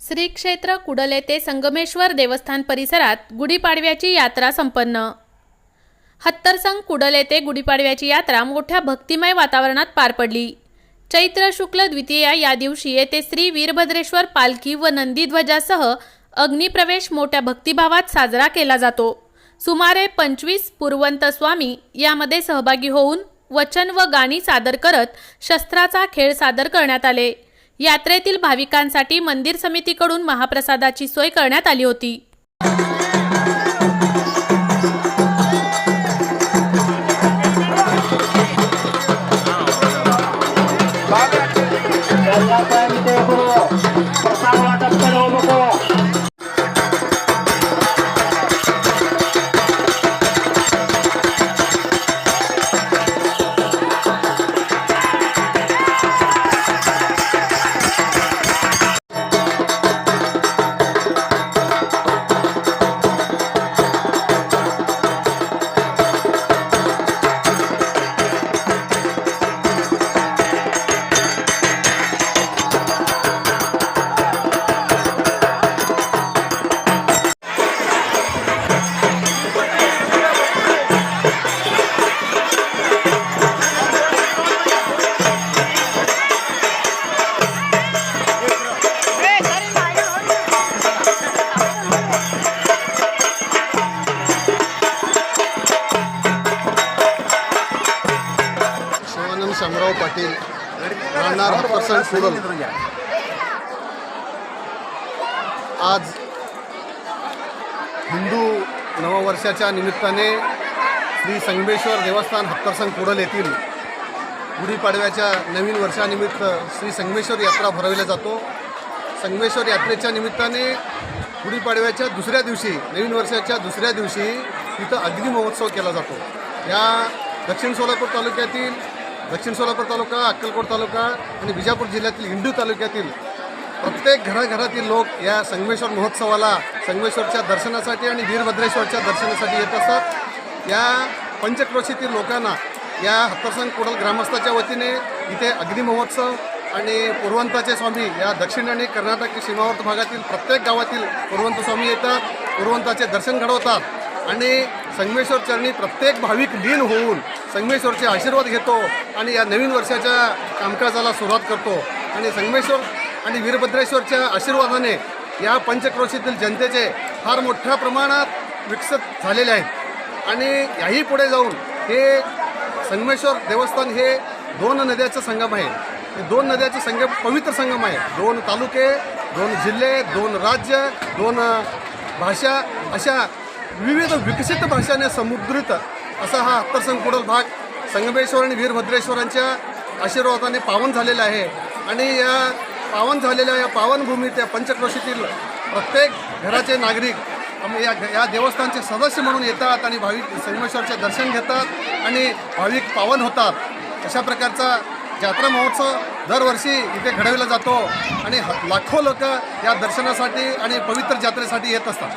श्री क्षेत्र कुडल येथे संगमेश्वर देवस्थान परिसरात गुढीपाडव्याची यात्रा संपन्न. हत्तरसंग कुडल येथे गुढीपाडव्याची यात्रा मोठ्या भक्तिमय वातावरणात पार पडली. चैत्र शुक्ल द्वितीया या दिवशी येथे श्री वीरभद्रेश्वर पालखी व नंदीध्वजासह अग्निप्रवेश मोठ्या भक्तिभावात साजरा केला जातो. सुमारे पंचवीस पुरवंत स्वामी यामध्ये सहभागी होऊन वचन व गाणी सादर करत शस्त्राचा खेळ सादर करण्यात आले. यात्रेतील भाविकांसाठी मंदिर समितीकडून महाप्रसादाची सोय करण्यात आली होती प्रसाद वाटप शामराव पाटील राहणार हत्तरसण कुडल आज हिंदू नववर्षाच्या निमित्ताने श्री संगमेश्वर देवस्थान हत्तरसंग कुडल येथील गुढीपाडव्याच्या नवीन वर्षानिमित्त श्री संगमेश्वर यात्रा भरविला जातो. संगमेश्वर यात्रेच्या निमित्ताने गुढीपाडव्याच्या दुसऱ्या दिवशी नवीन वर्षाच्या दुसऱ्या दिवशी तिथं अग्निमहोत्सव केला जातो. या दक्षिण सोलापूर तालुक्यातील दक्षिण सोलापूर तालुका अक्कलकोट तालुका आणि विजापूर जिल्ह्यातील हिंदू तालुक्यातील प्रत्येक घराघरातील लोक या संगमेश्वर महोत्सवाला संगमेश्वरच्या दर्शनासाठी आणि वीरभद्रेश्वरच्या दर्शनासाठी येत असतात. या पंचक्रोशीतील लोकांना या हत्तरसंग कुडल ग्रामस्थाच्या वतीने इथे अग्नी महोत्सव आणि पुरवंताचे स्वामी या दक्षिण आणि कर्नाटक सीमावर्त भागातील प्रत्येक गावातील पुरवंत स्वामी येतात. पूर्वंताचे दर्शन घडवतात. आणि संगमेश्वर चरणी प्रत्येक भाविक लीन होऊन संगमेश्वरचे आशीर्वाद घेतो आणि या नवीन वर्षाच्या कामकाजाला सुरुवात करतो. आणि संगमेश्वर आणि वीरभद्रेश्वरच्या आशीर्वादाने या पंचक्रोशीतील जनतेचे फार मोठ्या प्रमाणात विकसित झालेले आहेत. आणि याही पुढे जाऊन हे संगमेश्वर देवस्थान हे दोन नद्याचं संगम आहे. हे दोन नद्याचं संगम पवित्र संगम आहे. दोन तालुके दोन जिल्हे दोन राज्य दोन भाषा अशा विविध विकसित भाषाने समुद्रित असा हा हत्तरसंग भाग संगमेश्वर आणि वीरभद्रेश्वरांच्या आशीर्वादाने पावन झालेला आहे. आणि या पावन झालेल्या या पावनभूमीत या पंचक्रोशीतील प्रत्येक घराचे नागरिक या या देवस्थानचे सदस्य म्हणून येतात आणि भाविक संगमेश्वरचे दर्शन घेतात आणि भाविक पावन होतात. अशा प्रकारचा जात्रा महोत्सव दरवर्षी इथे घडविला जातो आणि लाखो लोक या दर्शनासाठी आणि पवित्र जात्रेसाठी येत असतात.